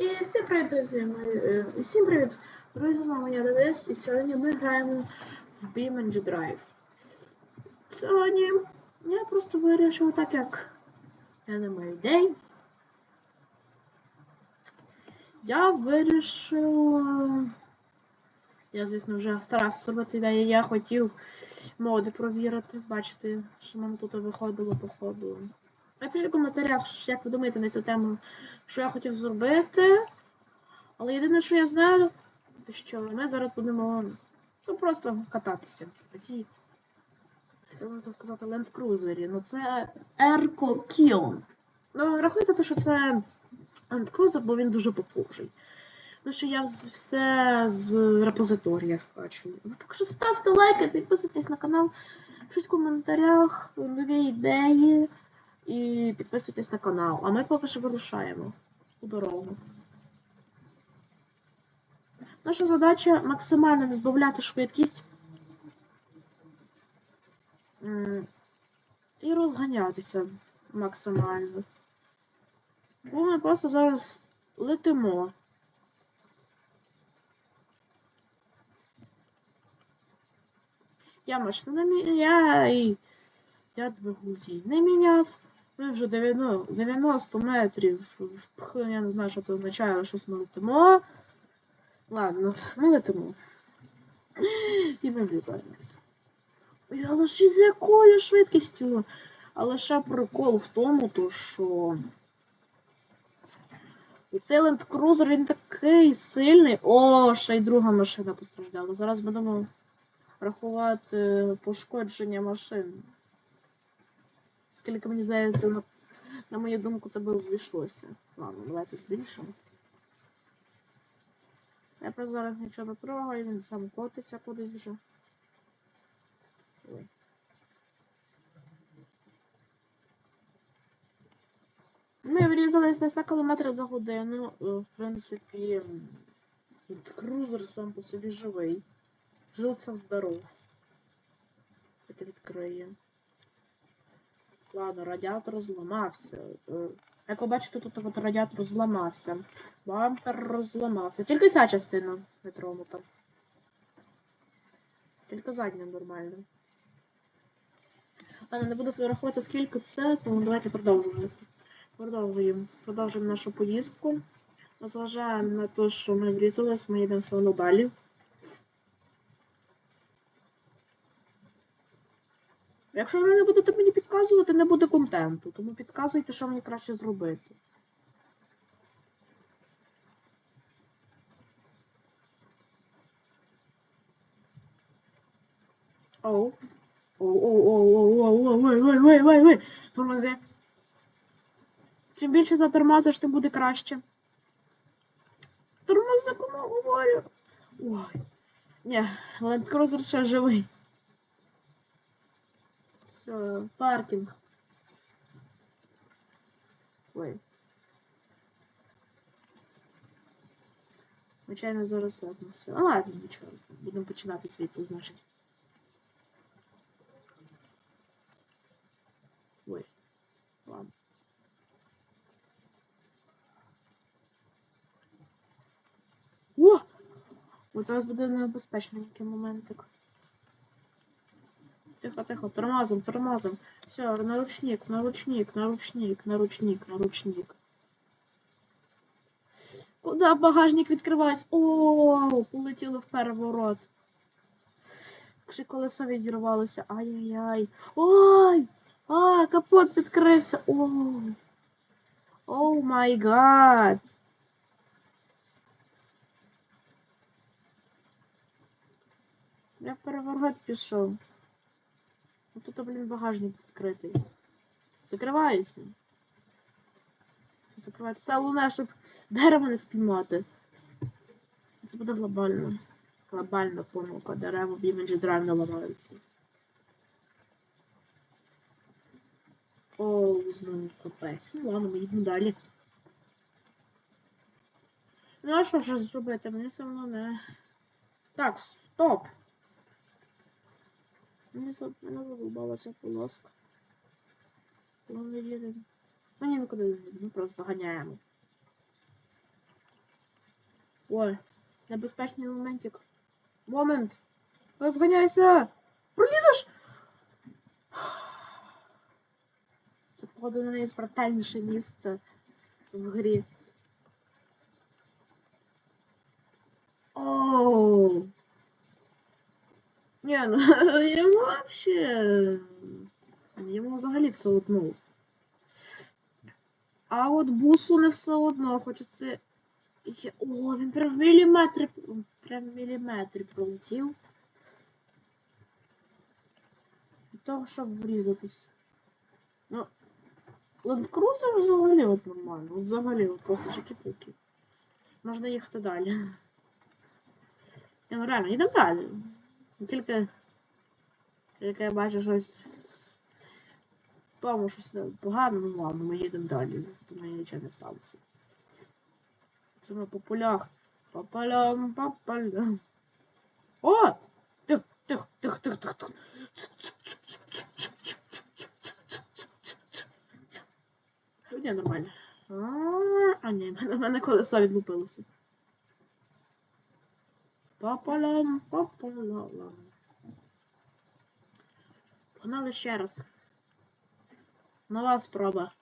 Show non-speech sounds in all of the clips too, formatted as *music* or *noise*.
І всім привіт, друзі! Ми, е, всім привіт! Друзі, з вами я Денис, і сьогодні ми граємо в BeamNG Drive. Сьогодні я просто вирішив, так як я не маю ідей. Я вирішив. Я, звісно, вже старався зробити ідеї. Я хотів моди провірити, бачити, що мене тут виходило по ходу. Напишіть в коментарях, як ви думаєте на цю тему, що я хотів зробити. Але єдине, що я знаю, то що ми зараз будемо ну, просто кататися. Цій, що можна сказати, ленд-крузері. Ну це Ерко Kion. Ну, рахуйте те, що це ленд-крузер, бо він дуже похожий. Ну, що я все з репозиторія скачую. Ви поки що ставте лайки, підписуйтесь на канал, пишіть в коментарях нові ідеї і підписуйтесь на канал. А ми поки що вирушаємо у дорогу. Наша задача максимально не збавляти швидкість і розганятися максимально. Бо ми просто зараз летимо. Я машину не мі... я двигун не міняв. Ми вже 90, 90 метрів. Я не знаю, що це означає, але щось ми летимо. Ладно, ми летимо. І ми влізаємось. Але ж з якою швидкістю? Але ще прикол в тому, то що. І цей Land Cruiser, він такий сильний. О, ще й друга машина постраждала. Зараз будемо рахувати пошкодження машин. Скільки мені здається, на, на мою думку, це би обійшлося. Ладно, давайте збільшимо. Я просто зараз нічого не трогаю, він сам котиться кудись вже. Ой. Ми врізались на кілометр за годину. Е, В принципі, крузер сам по собі живий. Живця здоров. Це відкриє. Ладно, радіатор зламався. Е, Як ви бачите, тут от радіатор зламався. Бампер розламався. Тільки ця частина не тронута. Тільки задня нормально. Ладно, не буду собі рахувати, скільки це, тому давайте продовжуємо. Продовжуємо. Продовжуємо нашу поїздку. Розважаємо на те, що ми врізались, ми їдемо все одно далі. Якщо ви не будете мені підказувати, не буде контенту, тому підказуйте, що мені краще зробити. Оу. Оу, паркінг. Ой. Звичайно, зараз ладно все. А ладно, нічого. Будемо починати звідси, значить. Ой. Ладно. О! Ось зараз буде небезпечненький моментик. Тихо, тихо, тормозом, тормозом. Все, наручник, наручник, наручник, наручник, наручник. Куда багажник відкривається? О, полетіли в переворот. Ще колесо відірвалося. Ай-яй-яй. Ой! А, капот відкрився. О. О май гад. Я в переворот пішов. Тут, блін, багажник відкритий. Закривається. Все закривається. Це головне, щоб дерево не спіймати. Це буде глобально. Глобальна помилка. Дерева в іміджі драйв не ламаються. О, знову капець. Ну ладно, ми їдемо далі. Ну а що ж зробити? Мені все одно не. Так, стоп! Мене задовбалася полоска. Коли ми їдемо. Ну ні, нікуди не їдемо, ми просто ганяємо. Ой, небезпечний моментик. Момент. Розганяйся! Пролізеш! Це походу найспартальніше місце в грі. Оу. Ні, ну *laughs* йому вообще. Йому взагалі все одно. А от бусу не все одно, хочеться. Я- О, він прям міліметри. Прям в міліметрі пролетів. Для того, щоб врізатись. Ну. Cruiser взагалі от нормально. От взагалі от просто чики-пуки. Можна їхати далі. *laughs* Ну реально, йдемо далі. Тільки. Тільки я бачу щось. в Тому щось погано, ну ладно, ми їдемо далі. То мені нічого не сталося. Це ми по полях. По полям, по полям. О! Тих, тих, тих, тих, тих, тих. Ні, нормально. А, ні, в мене колесо відлупилося. Пополам, пополам. Погнали ще раз. Нова спроба.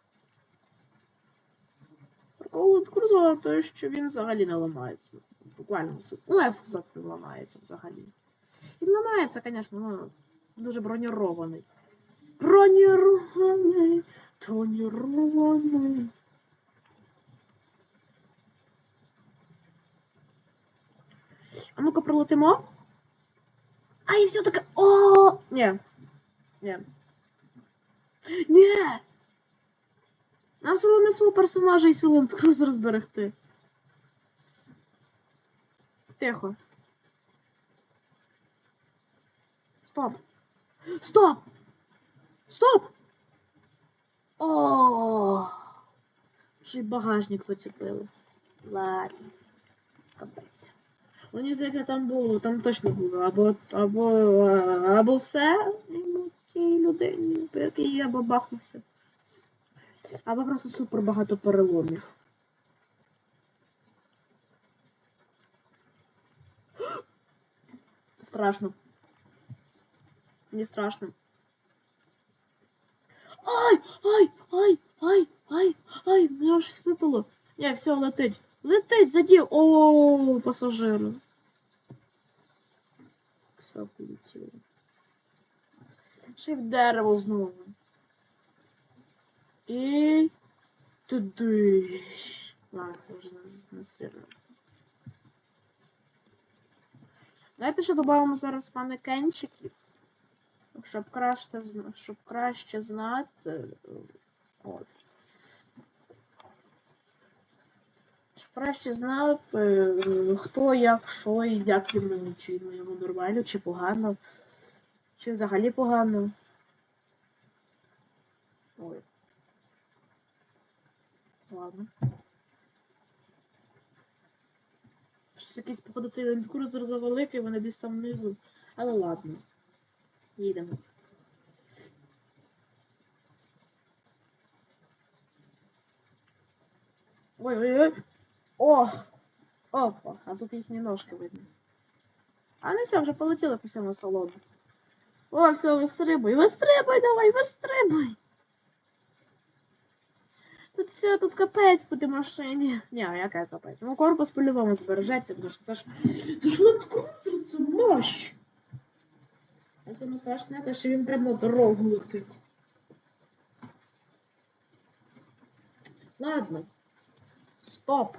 Прикол від Курзова те, що він взагалі не ламається. Буквально. Ну, як сказати, не ламається взагалі. Він ламається, звісно, ну, дуже бронірований. Бронірований, тонірований. А ну-ка пролетимо. А і все таки. О! Ні. Ні. Ні! Нам все одно свого персонажа і свій лендкрузер зберегти. Тихо. Стоп. Стоп! Стоп! О! Ще й багажник зачепили. Ладно. Капець. Мені здається, там було, там точно було. Або, або, або все тій людині, по якій я бабахнувся. Або просто супер багато переломів. Страшно. Мені страшно. Ай! Ай! Ай! Ай! Ай! Ай! Нього щось випало. Ні, все, летить. Летить, задів. О, пасажири. Все полетіло. Ще в дерево знову. І туди. Ладно, це вже не, сильно. Знаєте, що додамо зараз манекенчиків? Щоб краще, щоб краще знати. От. Щоб краще знати, е, хто як, що і як йому, чи ну, йому нормально, чи погано, чи взагалі погано. Ой. Ладно. Щось якийсь, походу, цей лендкрузер завеликий, вони десь там внизу. Але ладно. Їдемо. Ой-ой-ой. О! Опа, а тут їхні ножки видно. А ну все, вже полетіли по всьому салону. О, все, вистрибуй, вистрибуй давай, вистрибуй. Тут все, тут капець по тій машині. Ні, яка капець? Ну, корпус по-любому збережеться, тому що це ж. Це ж ландкрузер, це мощ. А саме страшне, те, що він прямо дорогу летить. Ладно. Стоп.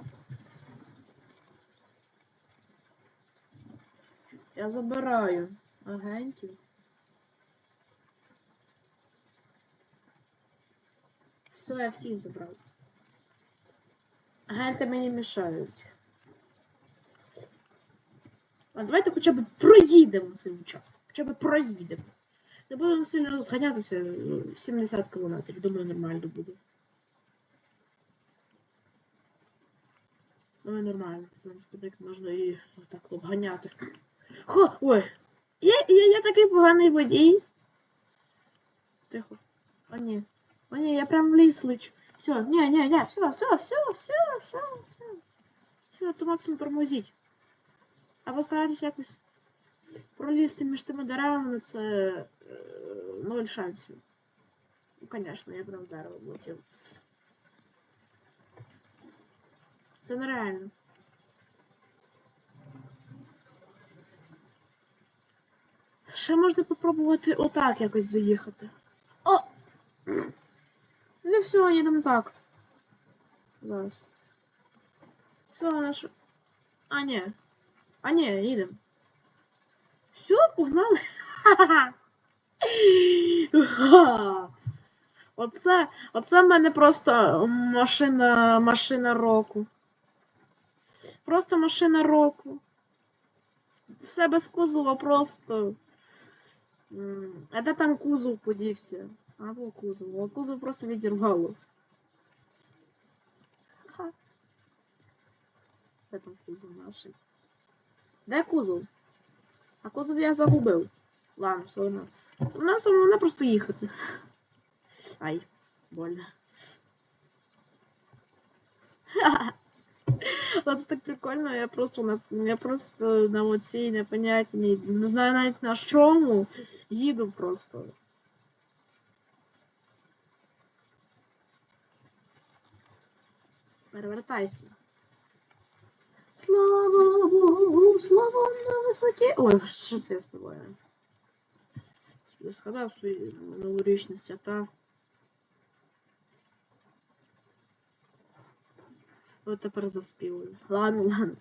Я забираю агентів. Все, я всіх забрав. Агенти мені мішають. А давайте хоча б проїдемо цей участок. Хоча б проїдемо. Не будемо сильно розганятися е, 70 км. Думаю, нормально буде. Думаю, нормально. В принципі, так можна і отак обганяти. Хо! Ой! Я, я, я такий поганий водій. Тихо. О, ні. О, ні, я прям в ліс лечу. Все, ні, ні, ні, все, все, все, все, все, все. Все, то максимум тормозіть. Або старайтесь якось пролізти між тими деревами, це е, ноль шансів. Ну, звісно, я б на дерево влетів. Це нереально. Ще можна попробувати отак якось заїхати. О! Ну все, їдемо так. Зараз. Все, наш. А, ні. А, ні, їдемо. Все, погнали. Ха-ха-ха. *laughs* Ха. Оце, оце в мене просто машина, машина року. Просто машина року. Все без кузова просто. А де там кузов подівся? Або кузов. А кузов просто відірвало. Ха. Де там кузов наш? Де кузов? А кузов я загубив. Ладно, все одно. Нам все одно просто їхати. Ай, больно. *laughs* *laughs* Але це так прикольно, я просто на я просто на оцій непонятній, не знаю навіть на чому, їду просто. Перевертайся. Слава Богу, слава на висоті. Ой, що це я співаю? Згадав свої новорічні свята. От тепер заспівую. Ладно, ладно.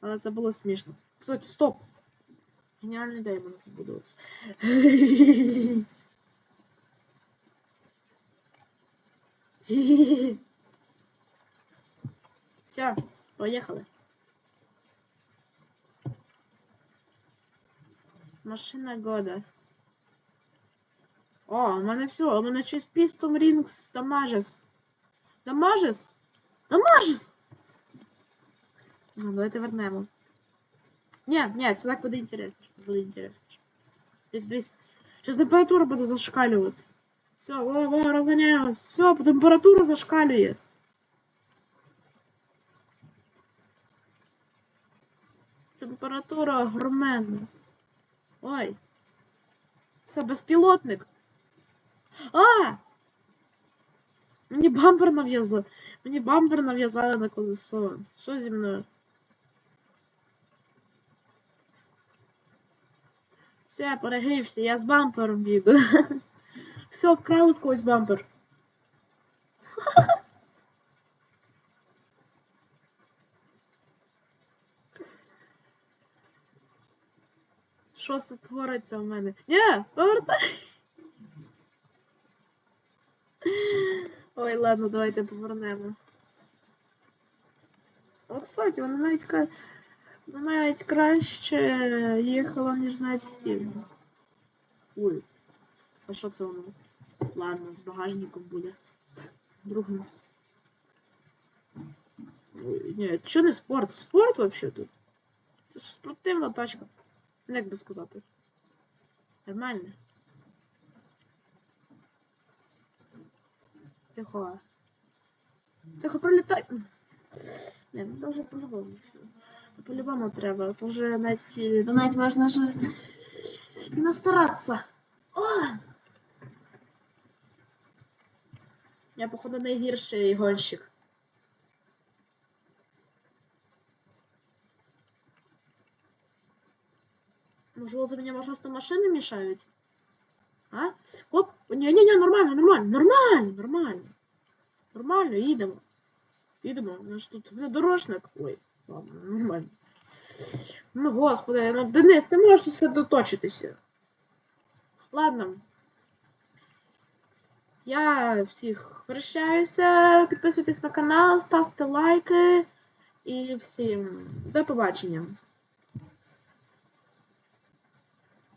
Але це було смішно. Кстати, стоп! Геніальна ідея мене побудуватися. Все, поїхали. Машина года. О, у мене все, у мене щось пістом рінгс дамажес. Дамажес? Дамажес! Ну, давайте вернемо. Ні, ні, це так буде інтересніше. Буде інтересніше. Десь десь. Зараз температура буде зашкалювати. Все, ой, ой, розганяємось. Все, температура зашкалює. Температура огроменна. Ой. Це безпілотник. А! Мені бампер нав'язали. Мені бампер нав'язали на колесо. Що зі мною? Все, я перегрівся, я з бампером їду. *laughs* Все, вкрали в когось бампер. *laughs* Що це твориться в мене? Ні, повертай. Ой, ладно, давайте повернемо. От, кстати, вона навіть ка... вона навіть краще їхала, ніж навіть стіль. Ой. А що це воно? Ладно, з багажником буде. Другим. Ой, ні, що не спорт? Спорт вообще тут. Це ж спортивна тачка. Ну, Як би сказати. Нормально. Тихо. Тихо, пролітай. Ні, ну то вже по-любому. все. То По-любому треба. То вже навіть, е, то навіть можна ж і настаратися. О! Я, походу, найгірший гонщик. Можливо, за меня просто машины мешают? А? Оп! Ні-ні-ні, нормально, нормально, нормально, нормально. Нормально, їдемо. Їдемо. У нас тут внедорожник. Ой, ладно, нормально. Ну, господи, ну Денис, ти можеш сосредоточитися. Ладно. Я всіх прощаюся. Підписуйтесь на канал, ставте лайки. І всім до побачення.